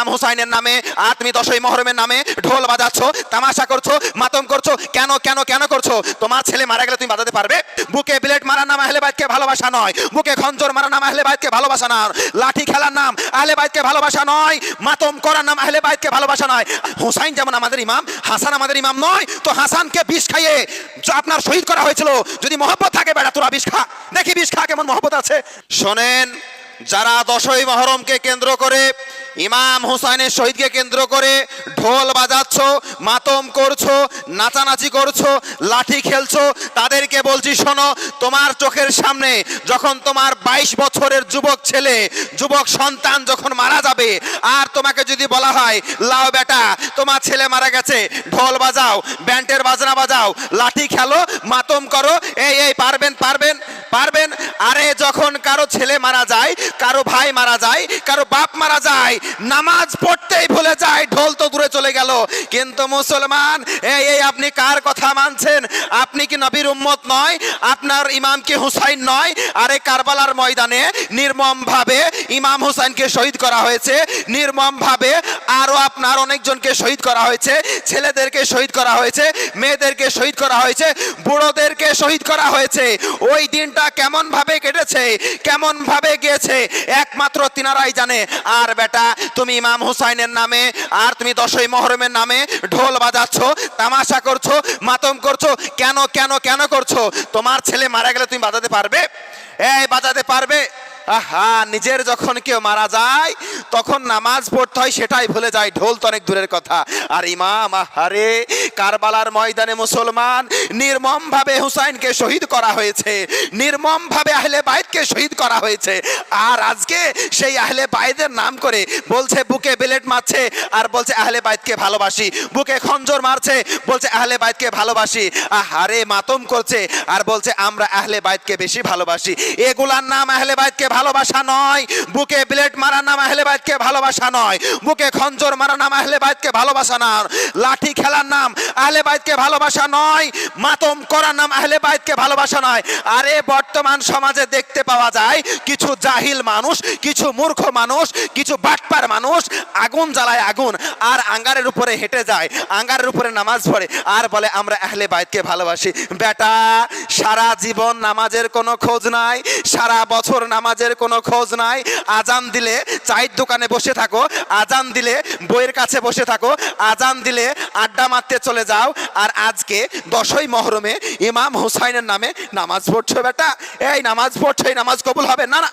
ইমাম হুসাইনের নামে আর তুমি দশই মহরমের নামে ঢোল বাজাচ্ছ, তামাশা করছ, মাতম করছ, কেন কেন কেন করছ? তোমার ছেলে মারা গেলে তুমি বাজাতে পারবে? বুকে বিলেট মারার নাম আহলে বাইতকে ভালোবাসা নয়। বুকে খঞ্জর মারার নাম আহলে বাইতকে ভালোবাসা না লাঠি খেলার নাম আহলে বাইতকে ভালোবাসা নয়। মাতম করার নাম আহলে বাইতকে ভালোবাসা নয়। হুসাইন যেমন আমাদের ইমাম, হাসান আমাদের ইমাম নয়। তো হাসানকে বিষ খাইয়ে আপনার শহীদ করা হয়েছিল, যদি মহব্বত থাকে বেটা তোরা বিষ খা। দেখি বিষ খা কেমন মহব্বত আছে। শোনেন যারা দশই মহরমকে কেন্দ্র করে, ইমাম হুসাইনের শহীদকে কেন্দ্র করে ঢোল বাজাচ্ছ, মাতম করছ, নাচানাচি করছ, লাঠি খেলছো, তাদেরকে বলছি, শোনো, তোমার চোখের সামনে যখন তোমার বাইশ বছরের যুবক ছেলে, যুবক সন্তান যখন মারা যাবে, আর তোমাকে যদি বলা হয়, লাও বেটা, তোমার ছেলে মারা গেছে, ঢোল বাজাও, ব্যান্ডের বাজনা বাজাও, লাঠি খেলো, মাতম করো, এই এই, পারবেন পারবেন পারবেন। আরে, যখন কারও ছেলে মারা যায় কারও ভাই মারা যায়, কারও বাপ মারা যায়, নামাজ পড়তেই ভুলে যায়, ঢোল তো দূরে চলে গেল। কিন্তু মুসলমান, এই এই আপনি কার কথা মানছেন? আপনি কি নবীর উম্মত নয়? আপনার ইমাম কি হুসাইন নয়? আরে কারবালার ময়দানে নির্মম ভাবে ইমাম হুসাইনকে শহীদ করা হয়েছে। নির্মম ভাবে আরও আপনার অনেকজনকে শহীদ করা হয়েছে। ছেলেদেরকে শহীদ করা হয়েছে, মেয়েদেরকে শহীদ করা হয়েছে, বুড়োদেরকে শহীদ করা হয়েছে। ওই দিনটা কেমন ভাবে কেটেছে কেমন ভাবে গিয়েছে একমাত্র তিনারাই জানে। আর বেটা, তুমি ইমাম হুসাইনের নামে, আর তুমি দশই মহরমের নামে ঢোল বাজাচ্ছ, তামাশা করছ, মাতম করছ, কেন কেন কেন করছ? তোমার ছেলে মারা গেলে তুমি বাজাতে পারবে? এই, বাজাতে পারবে? আহা, নিজের যখন কেউ মারা যায়, তখন নামাজ পড়তে হয়, সেটাই ভুলে যায়। ঢোল তো অনেক দূরের কথা। আর ইমাম, আহারে, কারবালার ময়দানে মুসলমান নির্মম ভাবে হুসাইনকে শহীদ করা হয়েছে। নির্মম ভাবে আহলে বাইতকে শহীদ করা হয়েছে। আর আজকে সেই আহলে বাইদের নাম করে বলছে, বুকে বেলেট মারছে। আর বলছে, আহলে বাইদকে ভালোবাসি। বুকে খঞ্জর মারছে, বলছে, আহলে বাইদকে ভালোবাসি। আহারে, মাতম করছে। আর বলছে, আমরা আহলে বাইদকে বেশি ভালোবাসি। এগুলার নাম আহলে বাইতকে ভালোবাসা নয়। বুকে ব্লেড মারার নাম আহলে বাইতকে ভালোবাসা নয়। বুকে খঞ্জর মারার নাম আহলে বাইতকে ভালোবাসা না। লাঠি খেলার নাম আহলে বাইতকে ভালোবাসা নয়। মাতম করার নাম আহলে বাইতকে ভালোবাসা নয়। আরে, বর্তমান সমাজে দেখতে পাওয়া যায়, কিছু জাহিল মানুষ, কিছু মূর্খ মানুষ, কিছু বাটপার মানুষ আগুন জ্বালায় আগুন, আর আঙ্গারের উপরে হেঁটে যায়, আঙ্গারের উপরে নামাজ পড়ে, আর বলে, আমরা আহলে বাইতকে ভালোবাসি। বেটা, সারা জীবন নামাজের কোনো খোঁজ নাই, সারা বছর নামাজের কোনো খোঁজ নাই। আজান দিলে চায়ের দোকানে বসে থাকো, আজান দিলে বইয়ের কাছে বসে থাকো, আজান দিলে আড্ডা মারতে চলে যাও। আর আজকে দশই মহরমে ইমাম হুসাইনের নামে নামাজ পড়ছো বেটা? এই নামাজ পড়ছো, এই নামাজ কবুল হবে? না না।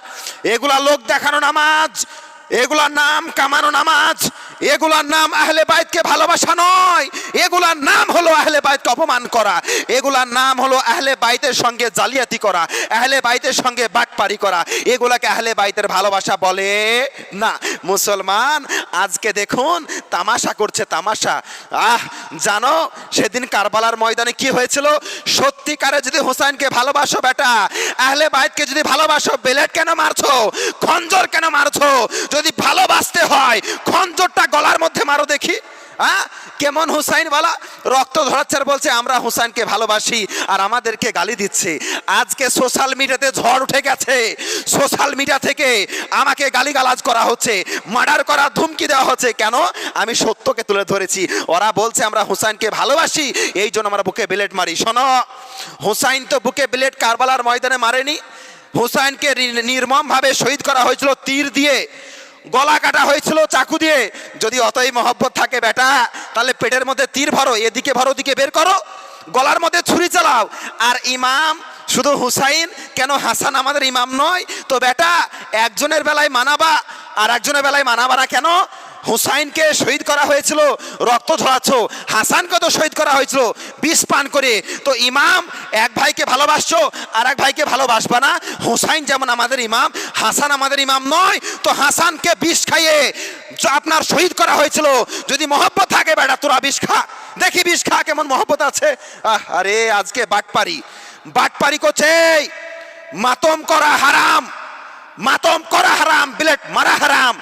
এগুলা লোক দেখানো নামাজ। এগুলার নাম কামানো নামাজ, এগুলার নাম আহলে বাইতকে ভালোবাসা নয়, এগুলার নাম হলো আহলে বাইতকে অপমান করা, এগুলার নাম হলো আহলে বাইতের সঙ্গে জালিয়াতি করা, আহলে বাইতের সঙ্গে বাটপারি করা, এগুলাকে আহলে বাইতের ভালোবাসা বলে না। মুসলমান, আজকে দেখুন তামাশা করছে তামাশা। আহ, জানো, সেদিন কারবালার ময়দানে কি হয়েছিল? সত্যিকারে যদি হোসাইনকে ভালোবাসো বেটা, আহলে বাইতকে যদি ভালোবাসো, বেলেট কেন মারছো, খঞ্জর কেন মারছো যদি ভালোবাসতে হয়, খঞ্জরটা গলার মধ্যে মারো দেখি। হ্যাঁ কেমন হুসাইন বলা? রক্ত আর বলছে, আমরা হুসাইনকে ভালোবাসি আর আমাদেরকে গালি দিচ্ছে। আজকে সোশ্যাল মিডিয়াতে ঝড় উঠে গেছে। সোশ্যাল মিডিয়া থেকে আমাকে গালিগালাজ করা হচ্ছে মার্ডার করার ধুমকি দেওয়া হচ্ছে। কেন? আমি সত্যকে তুলে ধরেছি। ওরা বলছে, আমরা হুসাইনকে ভালোবাসি, এই জন্য আমরা বুকে বিলেট মারি। শোনো, হুসাইন তো বুকে বিলেট কারবালার ময়দানে মারেনি। হুসাইনকে নির্মমভাবে শহীদ করা হয়েছিল তীর দিয়ে। গলা কাটা হয়েছিল চাকু দিয়ে। যদি অতই মহব্বত থাকে বেটা, তাহলে পেটের মধ্যে তীর ভরো, এদিকে ভরো, ওদিকে বের করো। গলার মধ্যে ছুরি চালাও। আর ইমাম, শুধু হুসাইন, কেন হাসান আমাদের ইমাম নয়? তো বেটা, একজনের বেলায় মানাবা, আর একজনের বেলায় মানাবা না কেন? হুসাইনকে শহীদ করা হয়েছিল, রক্ত ঝরাচ্ছ হাসানকে তো শহীদ করা হয়েছিল, বিষ পান করে। তো ইমাম, এক ভাইকে ভালোবাসছো আর এক ভাইকে ভালোবাসবা না। হুসাইন যেমন আমাদের ইমাম, হাসান আমাদের ইমাম নয়। তো হাসানকে বিষ খাইয়ে আপনার শহীদ করা হয়েছিল, যদি মহব্বত থাকে বেটা, তোরা বিষ খা। দেখি বিষ খা, কেমন মহব্বত আছে। আরে, আজকে বাটপারি। বাটপারি করছে মাতম করা হারাম। মাতম করা হারাম বিলেট মারা হারাম।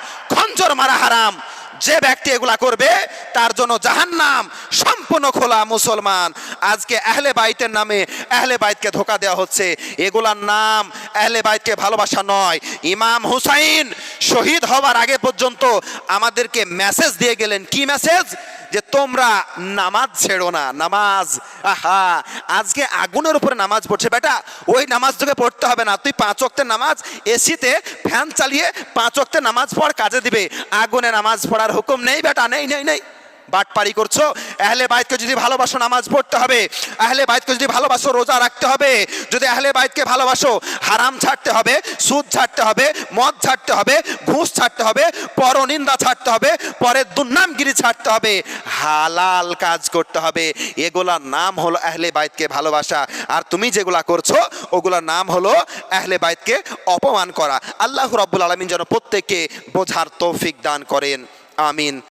খঞ্জর মারা হারাম। যে ব্যক্তি এগুলা করবে, তার জন্য জাহান্নাম সম্পূর্ণ খোলা মুসলমান। আজকে আহলে বাইতের নামে আহলে বাইতকে ধোকা দেওয়া হচ্ছে। এগুলার নাম আহলে বাইতকে ভালোবাসা নয়। ইমাম হুসাইন শহীদ হওয়ার আগে পর্যন্ত আমাদেরকে মেসেজ দিয়ে গেলেন। কি মেসেজ যে তোমরা নামাজ ছেড়ো না। নামাজ, আহা, আজকে আগুনের উপরে নামাজ পড়ছে। বেটা, ওই নামাজ তোকে পড়তে হবে না। তুই পাঁচ ওয়াক্তের নামাজ এসিতে ফ্যান চালিয়ে পাঁচ অক্টে নামাজ পড় কাজে দিবে। আগুনে নামাজ পড়ার হুকুম নেই বেটা, নেই নেই নেই। বাটপাড়ি করছ। আহলে বাইতকে যদি ভালোবাসো, নামাজ পড়তে হবে। আহলে বাইতকে যদি ভালোবাসো, রোজা রাখতে হবে। যদি আহলে বাইতকে ভালোবাসো, হারাম ছাড়তে হবে, সুদ ছাড়তে হবে, মদ ছাড়তে হবে, ঘুষ ছাড়তে হবে, পরনিন্দা ছাড়তে হবে, পরের দুর্নামগিরি ছাড়তে হবে। হালাল কাজ করতে হবে। এগুলার নাম হলো আহলে বাইতকে ভালোবাসা। আর তুমি যেগুলা করছ, ওগুলার নাম হলো আহলে বাইতকে অপমান করা। আল্লাহ রব্বুল আলমিন যেন প্রত্যেককে বোঝার তৌফিক দান করেন। আমিন।